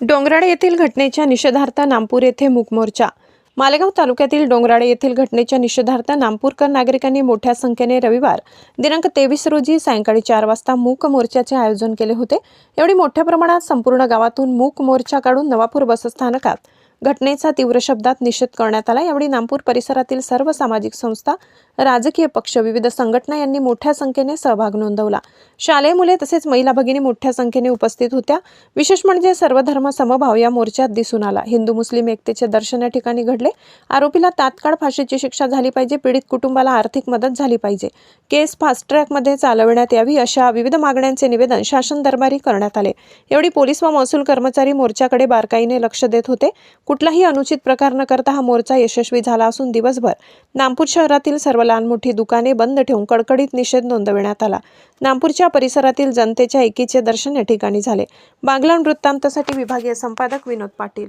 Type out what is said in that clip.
डोंगराळे येथील घटनेच्या निषेधार्थ नामपूर येथे मूकमोर्चा मालेगाव तालुक्यातील डोंगराळे येथील घटनेच्या निषेधार्थ नामपूरकर नागरिकांनी मोठ्या संख्येने रविवार दिनांक तेवीस रोजी सायंकाळी चार वाजता मूक मोर्चाचे आयोजन केले होते. एवढी मोठ्या प्रमाणात संपूर्ण गावातून मूक मोर्चा काढून नवापूर बसस्थानकात घटनेचा तीव्र शब्दात निषेध करण्यात आला. यावेळी नामपूर परिसरातील सर्व सामाजिक संस्था राजकीय पक्ष. विविध संघटना यांनी मोठ्या संख्येने सहभाग नोंदवला. शालेय मुले तसेच महिला भगिनी मोठ्या संख्येने उपस्थित होत्या. विशेष म्हणजे सर्वधर्म समभाव या मोर्चात दिसून आला. हिंदू मुस्लिम एकतेचे दर्शन या ठिकाणी घडले. आरोपीला तात्काळ फाशीची शिक्षा झाली पाहिजे. पीडित कुटुंबाला आर्थिक मदत झाली पाहिजे. केस फास्ट ट्रॅकमध्ये चालविण्यात यावी अशा विविध मागण्यांचे निवेदन शासन दरबारी करण्यात आले. एवढी पोलीस व महसूल कर्मचारी मोर्चाकडे बारकाईने लक्ष देत होते. कुठलाही अनुचित प्रकार न करता हा मोर्चा यशस्वी झाला असून दिवसभर नागपूर शहरातील सर्व लहान मोठी दुकाने बंद ठेवून कडकडीत निषेध नोंदविण्यात आला. नागपूरच्या परिसरातील जनतेच्या एकीचे दर्शन या ठिकाणी झाले. बागलाण वृत्तांतासाठी विभागीय संपादक विनोद पाटील.